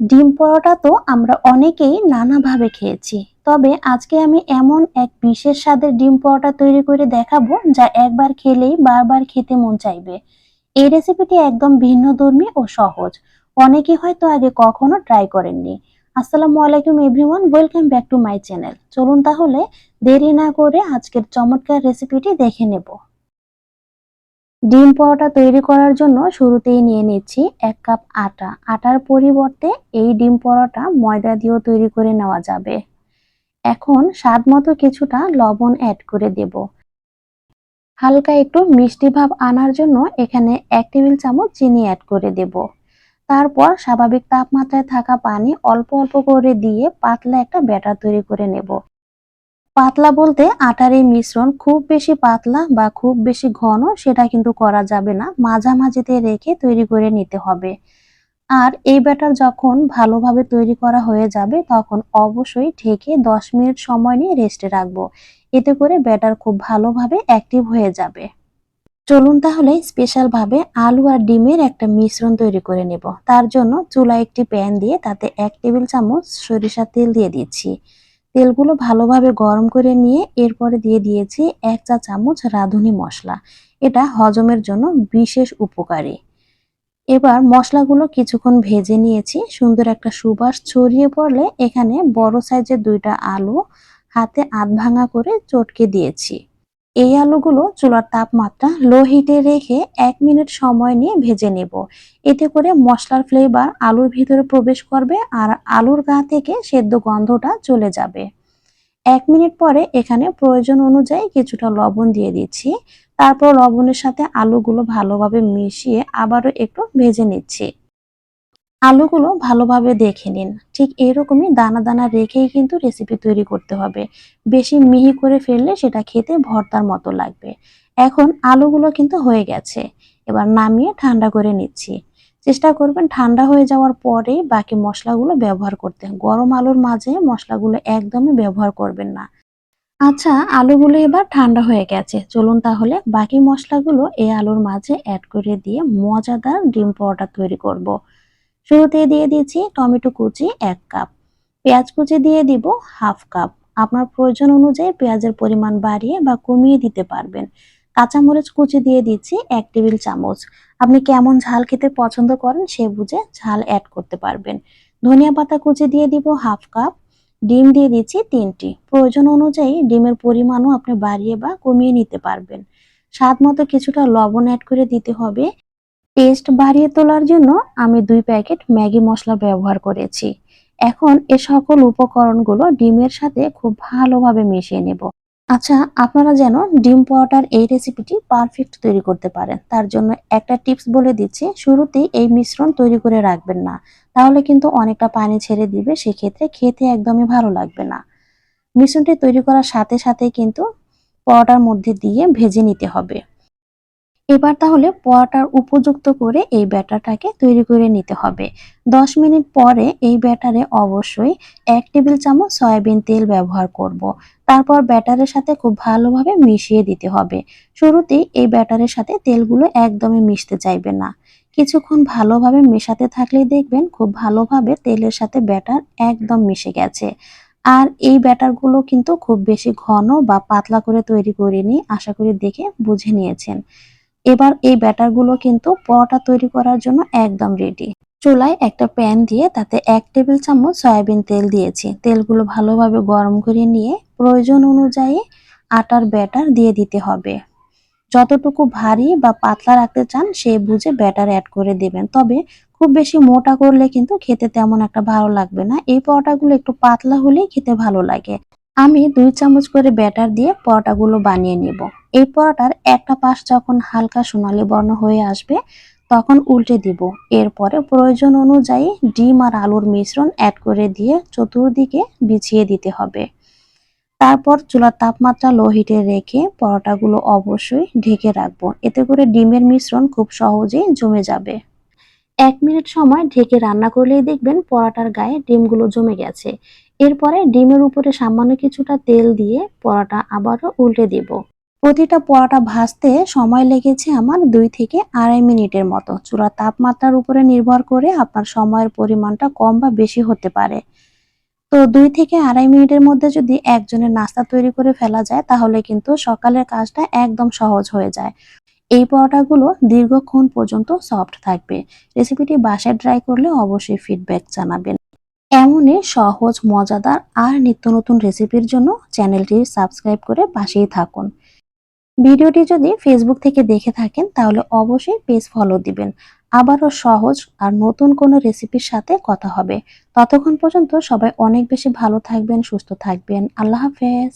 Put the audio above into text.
ডিম পরোটা তো আমরা অনেকেই নানাভাবে খেয়েছি। তবে আজকে আমি এমন এক বিশেষ স্বাদের ডিম পরোটা তৈরি করে দেখাবো যা একবার খেলেই বারবার খেতে মন চাইবে। এই রেসিপিটি একদম ভিন্নধর্মী ও সহজ। অনেকে হয়তো আগে কখনো ট্রাই করেননি। আসসালামু আলাইকুম everyone welcome back to my channel চলুন তাহলে দেরি না করে আজকের চমৎকার রেসিপিটি দেখে নেব। ডিম পরোটা তৈরি করার জন্য শুরুতেই নিয়ে নিচ্ছি এক কাপ আটা। আটার পরিবর্তে এই ডিম পরোটা ময়দা দিয়েও তৈরি করে নেওয়া যাবে। এখন স্বাদ মতো কিছুটা লবণ অ্যাড করে দেব। হালকা একটু মিষ্টি ভাব আনার জন্য এখানে এক টেবিল চামচ চিনি অ্যাড করে দেব। তারপর স্বাভাবিক তাপমাত্রায় থাকা পানি অল্প অল্প করে দিয়ে পাতলা একটা ব্যাটার তৈরি করে নেব। পাতলা বলতে আটার এই মিশ্রণ খুব বেশি পাতলা বা খুব বেশি ঘন সেটা কিন্তু করা যাবে না। মাঝামাঝিতে রেখে তৈরি করে নিতে হবে। আর এই ব্যাটার যখন ভালোভাবে তৈরি করা হয়ে যাবে, তখন অবশ্যই ঢেকে দশ মিনিট সময় নিয়ে রেস্টে রাখব। এতে করে ব্যাটার খুব ভালোভাবে অ্যাক্টিভ হয়ে যাবে। চলুন তাহলে স্পেশাল ভাবে আলু আর ডিমের একটা মিশ্রণ তৈরি করে নেব। তার জন্য চুলা একটি প্যান দিয়ে তাতে এক টেবিল চামচ সরিষার তেল দিয়ে দিচ্ছি। তেলগুলো ভালোভাবে গরম করে নিয়ে এরপরে দিয়ে দিয়েছি এক চা চামচ রাঁধুনি মশলা। এটা হজমের জন্য বিশেষ উপকারী। এবার মশলাগুলো কিছুক্ষণ ভেজে নিয়েছি। সুন্দর একটা সুবাস ছড়িয়ে পড়লে এখানে বড় সাইজের দুইটা আলু হাতে আধ ভাঙা করে চটকে দিয়েছি। এই আলুগুলো চুলার তাপমাত্রা লো হিটে রেখে এক মিনিট সময় নিয়ে ভেজে নেব। এতে করে মশলার ফ্লেভার আলুর ভিতরে প্রবেশ করবে আর আলুর গা থেকে সেদ্ধ গন্ধটা চলে যাবে। এক মিনিট পরে এখানে প্রয়োজন অনুযায়ী কিছুটা লবণ দিয়ে দিচ্ছি। তারপর লবণের সাথে আলুগুলো ভালোভাবে মিশিয়ে আবারও একটু ভেজে নিচ্ছি। আলুগুলো ভালোভাবে দেখে নিন। ঠিক এরকমই দানা দানা রেখেই কিন্তু রেসিপি তৈরি করতে হবে। বেশি মিহি করে ফেললে সেটা খেতে ভর্তার মতো লাগবে। এখন আলুগুলো কিন্তু হয়ে গেছে। এবার নামিয়ে ঠান্ডা করে নিচ্ছি। চেষ্টা করবেন ঠান্ডা হয়ে যাওয়ার পরে বাকি মশলাগুলো ব্যবহার করতে। গরম আলুর মাঝে মশলাগুলো একদমই ব্যবহার করবেন না। আচ্ছা আলুগুলো এবার ঠান্ডা হয়ে গেছে। চলুন তাহলে বাকি মশলাগুলো এই আলুর মাঝে অ্যাড করে দিয়ে মজাদার ডিম পরোটা তৈরি করব। শুরুতে দিয়ে দিচ্ছি টমেটো কুচি এক কাপ। পেঁয়াজ কুচি দিয়ে দিব হাফ কাপ। আপনার প্রয়োজন অনুযায়ী পেঁয়াজের পরিমাণ বাড়িয়ে বা কমিয়ে দিতে পারবেন। কাঁচামরিচ কুচি দিয়ে দিচ্ছি এক টেবিল চামচ। আপনি কেমন ঝাল খেতে পছন্দ করেন সে বুঝে ঝাল অ্যাড করতে পারবেন। ধনিয়া পাতা কুচি দিয়ে দিব হাফ কাপ। ডিম দিয়ে দিচ্ছি তিনটি। প্রয়োজন অনুযায়ী ডিমের পরিমাণও আপনি বাড়িয়ে বা কমিয়ে নিতে পারবেন। স্বাদ মতো কিছুটা লবণ অ্যাড করে দিতে হবে। টেস্ট বাড়িয়ে তোলার জন্য আমি দুই প্যাকেট ম্যাগি মশলা ব্যবহার করেছি। এখন এ সকল উপকরণগুলো ডিমের সাথে খুব ভালোভাবে মিশিয়ে নেব। আচ্ছা আপনারা যেন ডিম পরোটার এই রেসিপিটি পারফেক্ট তৈরি করতে পারেন। তার জন্য একটা টিপস বলে দিচ্ছি, শুরুতেই এই মিশ্রণ তৈরি করে রাখবেন না। তাহলে কিন্তু অনেকটা পানি ছেড়ে দিবে, সেক্ষেত্রে খেতে একদমই ভালো লাগবে না। মিশ্রণটি তৈরি করার সাথে সাথে কিন্তু পরোটার মধ্যে দিয়ে ভেজে নিতে হবে। এবার তাহলে পরোটার উপযুক্ত করে এই ব্যাটারটাকে তৈরি করে নিতে হবে। দশ মিনিট পরে এই ব্যাটারে অবশ্যই এক টেবিল চামচ সয়াবিন তেল ব্যবহার করব। তারপর ব্যাটারের সাথে খুব ভালোভাবে মিশিয়ে দিতে হবে। শুরুতেই এই ব্যাটারের সাথে তেলগুলো একদমই মিশতে চাইবে না। কিছুক্ষণ ভালোভাবে মেশাতে থাকলেই দেখবেন খুব ভালোভাবে তেলের সাথে ব্যাটার একদম মিশে গেছে। আর এই ব্যাটারগুলো কিন্তু খুব বেশি ঘন বা পাতলা করে তৈরি করিনি, আশা করি দেখে বুঝে নিয়েছেন। এবার এই ব্যাটারগুলো কিন্তু পরোটা তৈরি করার জন্য একদম রেডি চুলায় একটা প্যান দিয়ে তাতে এক টেবিল চামচ সয়াবিন তেল দিয়েছি। তেলগুলো ভালোভাবে গরম করে নিয়ে প্রয়োজন অনুযায়ী আটার ব্যাটার দিয়ে দিতে হবে। যতটুকু ভারী বা পাতলা রাখতে চান সে বুঝে ব্যাটার অ্যাড করে দেবেন। তবে খুব বেশি মোটা করলে কিন্তু খেতে তেমন একটা ভালো লাগবে না। এই পরোটাগুলো একটু পাতলা হলেই খেতে ভালো লাগে। আমি দুই চামচ করে ব্যাটার দিয়ে পরোটাগুলো বানিয়ে নেব। এই পরোটার একটা পাশ যখন হালকা সোনালি বর্ণ হয়ে আসবে, তখন উল্টে দিব। এরপরে প্রয়োজন অনুযায়ী ডিম আর আলুর মিশ্রণ অ্যাড করে দিয়ে চতুর্দিকে বিছিয়ে দিতে হবে। তারপর চুলার তাপমাত্রা লো হিটে রেখে পরোটাগুলো অবশ্যই ঢেকে রাখব। এতে করে ডিমের মিশ্রণ খুব সহজেই জমে যাবে। এক মিনিট সময় ঢেকে রান্না করলেই দেখবেন পরোটার গায়ে ডিমগুলো জমে গেছে। এরপরে ডিমের উপরে সামান্য কিছুটা তেল দিয়ে পরোটা আবারও উল্টে দিব। প্রতিটা পরোটা ভাজতে সময় লেগেছে আমার দুই থেকে আড়াই মিনিটের মতো। চুলার তাপমাত্রার উপরে নির্ভর করে আপনার সময়ের পরিমাণটা কম বা বেশি হতে পারে। তো দুই থেকে আড়াই মিনিটের মধ্যে যদি একজনের নাস্তা তৈরি করে ফেলা যায়, তাহলে কিন্তু সকালের কাজটা একদম সহজ হয়ে যায়। এই পরোটাগুলো দীর্ঘক্ষণ পর্যন্ত সফট থাকবে। রেসিপিটি বাসায় ট্রাই করলে অবশ্যই ফিডব্যাক জানাবেন। এমনই সহজ, মজাদার আর নিত্য নতুন রেসিপির জন্য চ্যানেলটি সাবস্ক্রাইব করে পাশেই থাকুন। ভিডিওটি যদি ফেসবুক থেকে দেখে থাকেন, তাহলে অবশ্যই পেজ ফলো দিবেন। আবারও সহজ আর নতুন কোনো রেসিপির সাথে কথা হবে। ততক্ষণ পর্যন্ত সবাই অনেক বেশি ভালো থাকবেন, সুস্থ থাকবেন। আল্লাহ হাফেজ।